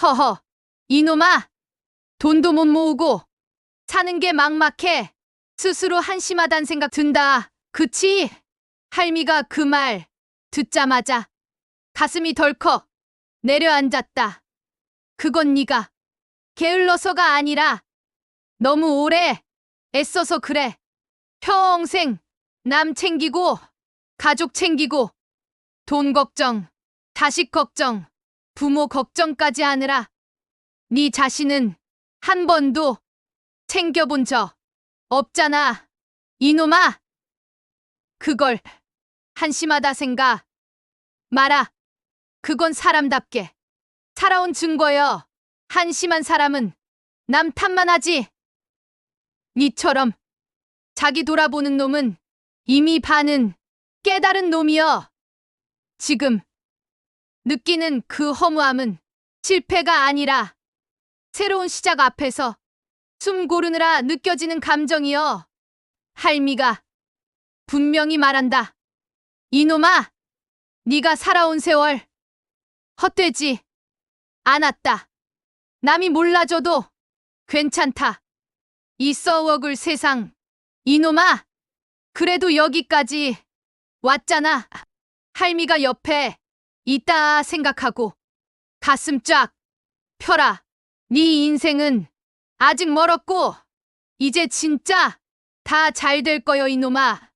허허, 이놈아! 돈도 못 모으고 사는 게 막막해. 스스로 한심하단 생각 든다. 그치? 할미가 그 말 듣자마자 가슴이 덜컥 내려앉았다. 그건 네가 게을러서가 아니라 너무 오래 애써서 그래. 평생 남 챙기고 가족 챙기고 돈 걱정, 자식 걱정, 부모 걱정까지 하느라 네 자신은 한 번도 챙겨본 적 없잖아. 이놈아! 그걸 한심하다 생각 마라. 그건 사람답게 살아온 증거여. 한심한 사람은 남 탓만 하지. 니처럼 자기 돌아보는 놈은 이미 반은 깨달은 놈이여. 지금 느끼는 그 허무함은 실패가 아니라 새로운 시작 앞에서 숨 고르느라 느껴지는 감정이여. 할미가 분명히 말한다. 이놈아, 네가 살아온 세월 헛되지 않았다. 남이 몰라줘도 괜찮다. 이 써먹을 세상. 이놈아, 그래도 여기까지 왔잖아. 할미가 옆에 있다 생각하고 가슴 쫙 펴라. 네 인생은 아직 멀었고 이제 진짜 다 잘 될 거요 이놈아.